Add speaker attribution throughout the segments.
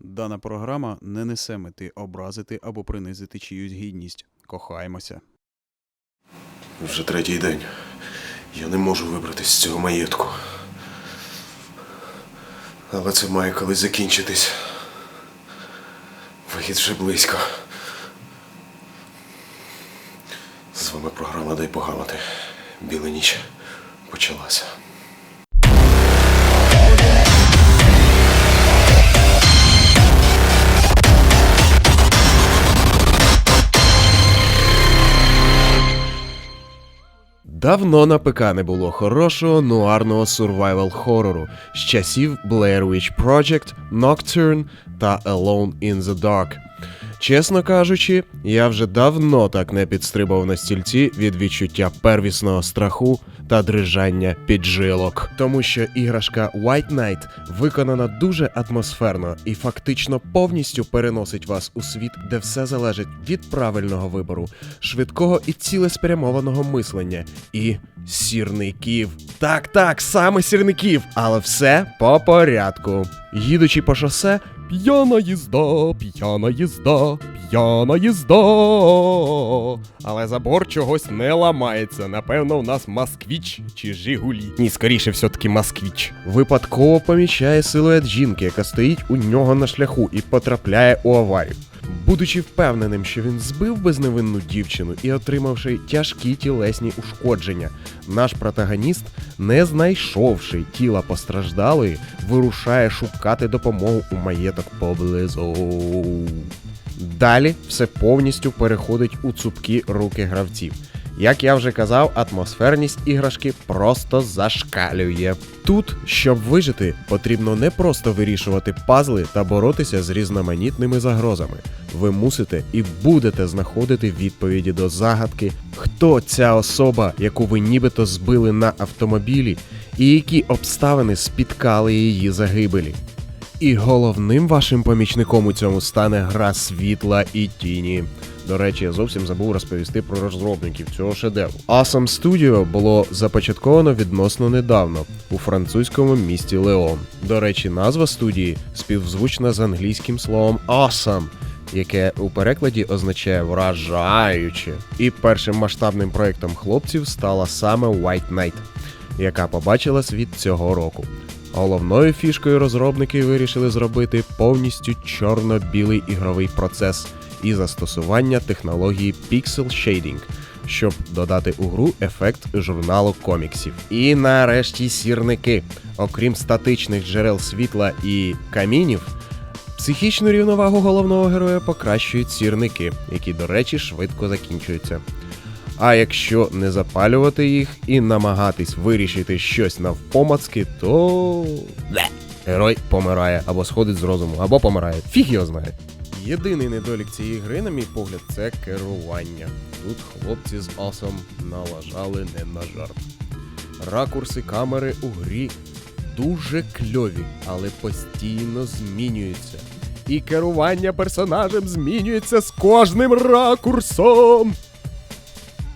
Speaker 1: Дана програма не несе мети образити або принизити чиюсь гідність. Кохаймося.
Speaker 2: Вже третій день. Я не можу вибратись з цього маєтку. Але це має колись закінчитись. Вихід вже близько. З вами програма Дай погамати. Біла ніч почалася.
Speaker 3: Давно на ПК не було хорошого нуарного сурвайвал хорору з часів Blair Witch Project, Nocturne та Alone in the Dark. Чесно кажучи, я вже давно так не підстрибав на стільці від відчуття первісного страху та дрижання піджилок. Тому що іграшка White Knight виконана дуже атмосферно і фактично повністю переносить вас у світ, де все залежить від правильного вибору, швидкого і цілеспрямованого мислення і сірників. Так, так, саме сірників, але все по порядку. Їдучи по шосе, п'яна їзда, п'яна їзда, п'яна їзда. Але забор чогось не ламається. Напевно, в нас москвіч чи Жигулі. Ні, скоріше, все-таки москвіч. Випадково помічає силует жінки, яка стоїть у нього на шляху і потрапляє у аварію. Будучи впевненим, що він збив безневинну дівчину і отримавши тяжкі тілесні ушкодження, наш протагоніст, не знайшовши тіла постраждалої, вирушає шукати допомогу у маєток поблизу. Далі все повністю переходить у цупкі руки гравців. Як я вже казав, атмосферність іграшки просто зашкалює. Тут, щоб вижити, потрібно не просто вирішувати пазли та боротися з різноманітними загрозами. Ви мусите і будете знаходити відповіді до загадки, хто ця особа, яку ви нібито збили на автомобілі, і які обставини спіткали її загибелі. І головним вашим помічником у цьому стане гра світла і тіні. До речі, я зовсім забув розповісти про розробників цього шедевру. Awesome Studio було започатковано відносно недавно у французькому місті Леон. До речі, назва студії співзвучна з англійським словом awesome, яке у перекладі означає вражаюче. І першим масштабним проектом хлопців стала саме White Knight, яка побачила світ цього року. Головною фішкою розробники вирішили зробити повністю чорно-білий ігровий процес і застосування технології Pixel Shading, щоб додати у гру ефект журналу коміксів. І нарешті сірники. Окрім статичних джерел світла і камінів, психічну рівновагу головного героя покращують сірники, які, до речі, швидко закінчуються. А якщо не запалювати їх і намагатись вирішити щось навпомацки, то герой помирає або сходить з розуму, або помирає. Фіг його знає. Єдиний недолік цієї гри, на мій погляд, це керування. Тут хлопці з асом налажали не на жарт. Ракурси камери у грі дуже кльові, але постійно змінюються. І керування персонажем змінюється з кожним ракурсом.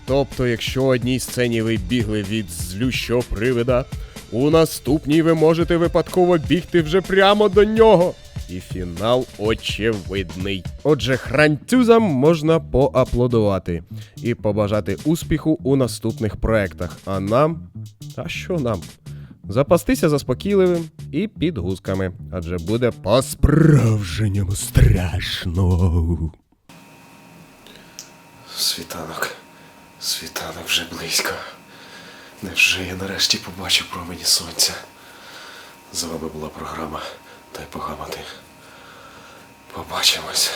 Speaker 3: Тобто, якщо одній сцені ви бігли від злющого привида, у наступній ви можете випадково бігти вже прямо до нього. І фінал очевидний. Отже, хранцюзам можна поаплодувати і побажати успіху у наступних проектах. А нам. А що нам? Запастися заспокійливим і підгузками, адже буде по-справжньому страшно.
Speaker 2: Світанок. Світанок вже близько. Невже я нарешті побачу промені сонця? З вами була програма Дай погамати. Побачимось.